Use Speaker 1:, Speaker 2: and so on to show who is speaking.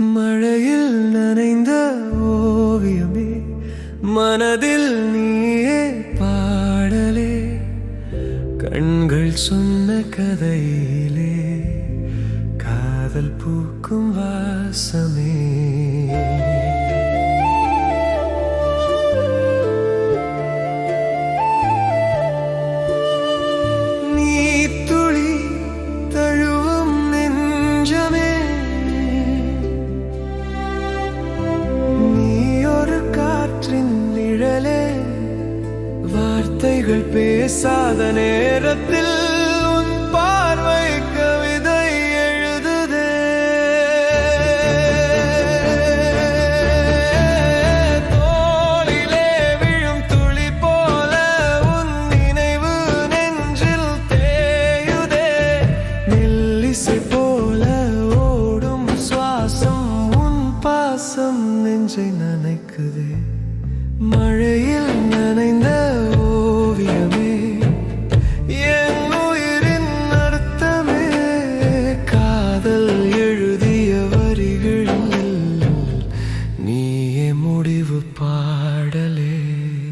Speaker 1: மழையில் நனைந்த ஓவியமே மனதில் நீயே பாடலே. கண்கள் சொன்ன கதையிலே காதல் பூக்கும் வாசமே. வார்த்தைகள் பேசாத நேரத்தில் உன் பார்வை கவிதை எழுதுதே. தோளிலே விழும் துளி போல உன் நினைவு நெஞ்சில் தேயுதே. நெல்லிசை போல ஓடும் சுவாசம் உன் பாசம் நெஞ்சை நினைக்குதே.